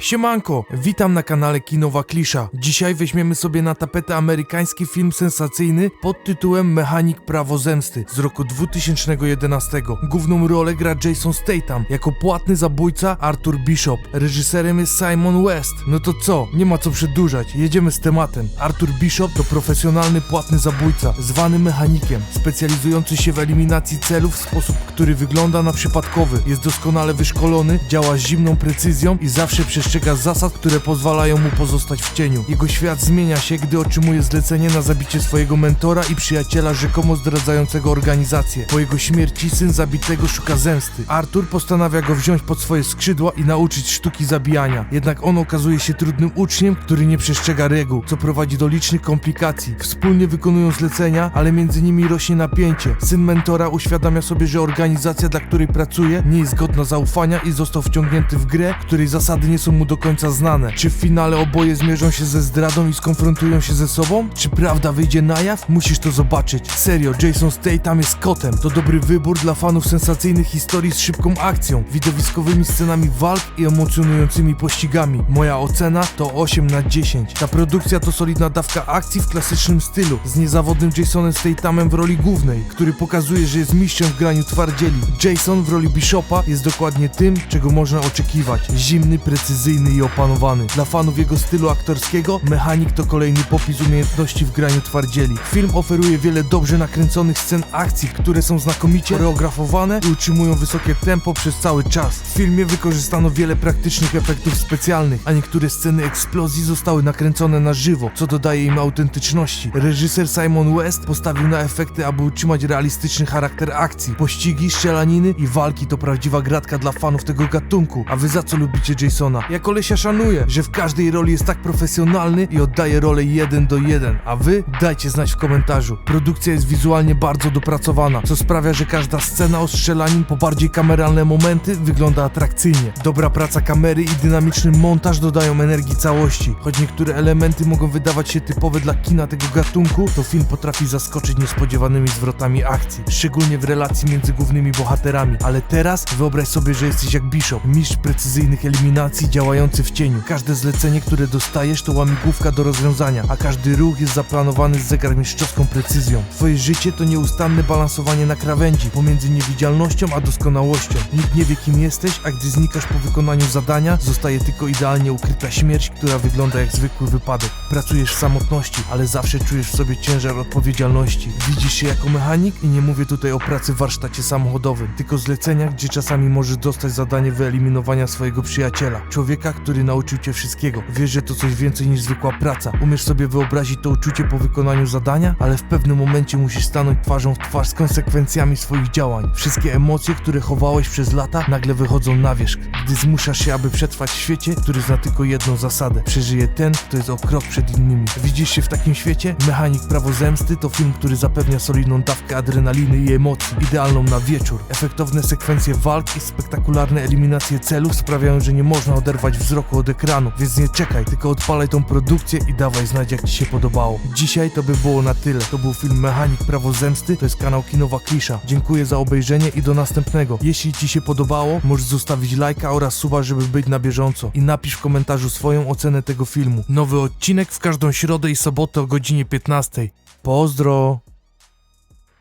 Siemanko, witam na kanale Kinowa Klisza. Dzisiaj weźmiemy sobie na tapetę amerykański film sensacyjny pod tytułem Mechanik Prawo Zemsty z roku 2011. Główną rolę gra Jason Statham, jako płatny zabójca Arthur Bishop. Reżyserem jest Simon West. No to co, nie ma co przedłużać, jedziemy z tematem. Arthur Bishop to profesjonalny płatny zabójca, zwany mechanikiem, specjalizujący się w eliminacji celów w sposób, który wygląda na przypadkowy. Jest doskonale wyszkolony, działa z zimną precyzją i zawsze przestrzega zasad, które pozwalają mu pozostać w cieniu. Jego świat zmienia się, gdy otrzymuje zlecenie na zabicie swojego mentora i przyjaciela rzekomo zdradzającego organizację. Po jego śmierci syn zabitego szuka zemsty. Arthur postanawia go wziąć pod swoje skrzydła i nauczyć sztuki zabijania. Jednak on okazuje się trudnym uczniem, który nie przestrzega reguł, co prowadzi do licznych komplikacji. Wspólnie wykonują zlecenia, ale między nimi rośnie napięcie. Syn mentora uświadamia sobie, że organizacja, dla której pracuje, nie jest godna zaufania i został wciągnięty w grę, której zasady nie są mu do końca znane. Czy w finale oboje zmierzą się ze zdradą i skonfrontują się ze sobą? Czy prawda wyjdzie na jaw? Musisz to zobaczyć. Serio, Jason Statham jest kotem. To dobry wybór dla fanów sensacyjnych historii z szybką akcją, widowiskowymi scenami walk i emocjonującymi pościgami. Moja ocena to 8 na 10. Ta produkcja to solidna dawka akcji w klasycznym stylu, z niezawodnym Jasonem Stathamem w roli głównej, który pokazuje, że jest mistrzem w graniu twardzieli. Jason w roli Bishopa jest dokładnie tym, czego można oczekiwać. Zimny, precyzyjny i opanowany. Dla fanów jego stylu aktorskiego, Mechanik to kolejny popis umiejętności w graniu twardzieli. Film oferuje wiele dobrze nakręconych scen akcji, które są znakomicie choreografowane i utrzymują wysokie tempo przez cały czas. W filmie wykorzystano wiele praktycznych efektów specjalnych, a niektóre sceny eksplozji zostały nakręcone na żywo, co dodaje im autentyczności. Reżyser Simon West postawił na efekty, aby utrzymać realistyczny charakter akcji. Pościgi, strzelaniny i walki to prawdziwa gratka dla fanów tego gatunku. A wy za co lubicie Jasona? Ja kolesia szanuję, że w każdej roli jest tak profesjonalny i oddaje rolę jeden do jeden. A wy? Dajcie znać w komentarzu. Produkcja jest wizualnie bardzo dopracowana, co sprawia, że każda scena ostrzelanin po bardziej kameralne momenty wygląda atrakcyjnie. Dobra praca kamery i dynamiczny montaż dodają energii całości. Choć niektóre elementy mogą wydawać się typowe dla kina tego gatunku, to film potrafi zaskoczyć niespodziewanymi zwrotami akcji, szczególnie w relacji między głównymi bohaterami. Ale teraz wyobraź sobie, że jesteś jak Bishop, mistrz precyzyjnych eliminacji działający w cieniu. Każde zlecenie, które dostajesz, to łamigłówka do rozwiązania, a każdy ruch jest zaplanowany z zegarmistrzowską precyzją. Twoje życie to nieustanne balansowanie na krawędzi pomiędzy niewidzialnością a doskonałością. Nikt nie wie kim jesteś, a gdy znikasz po wykonaniu zadania, zostaje tylko idealnie ukryta śmierć, która wygląda jak zwykły wypadek. Pracujesz w samotności, ale zawsze czujesz w sobie ciężar odpowiedzialności. Widzisz się jako mechanik i nie mówię tutaj o pracy w warsztacie samochodowym, tylko zleceniach, gdzie czasami możesz dostać zadanie wyeliminowania swojego przyjaciela. Człowieka, który nauczył cię wszystkiego. Wiesz, że to coś więcej niż zwykła praca. Umiesz sobie wyobrazić to uczucie po wykonaniu zadania, ale w pewnym momencie musisz stanąć twarzą w twarz z konsekwencjami swoich działań. Wszystkie emocje, które chowałeś przez lata, nagle wychodzą na wierzch, gdy zmuszasz się, aby przetrwać w świecie, który zna tylko jedną zasadę. Przeżyje ten, kto jest o krok przed innymi. Widzisz się w takim świecie? Mechanik Prawo Zemsty to film, który zapewnia solidną dawkę adrenaliny i emocji, idealną na wieczór. Efektowne sekwencje walk i spektakularne eliminacje celów sprawiają, że nie można oderwać wzroku od ekranu, więc nie czekaj, tylko odpalaj tą produkcję i dawaj znać jak Ci się podobało. Dzisiaj to by było na tyle. To był film Mechanik Prawo Zemsty, to jest kanał Kinowa Klisza. Dziękuję za obejrzenie i do następnego. Jeśli Ci się podobało, możesz zostawić lajka oraz suba, żeby być na bieżąco. I napisz w komentarzu swoją ocenę tego filmu. Nowy odcinek w każdą środę i sobotę o godzinie 15. Pozdro!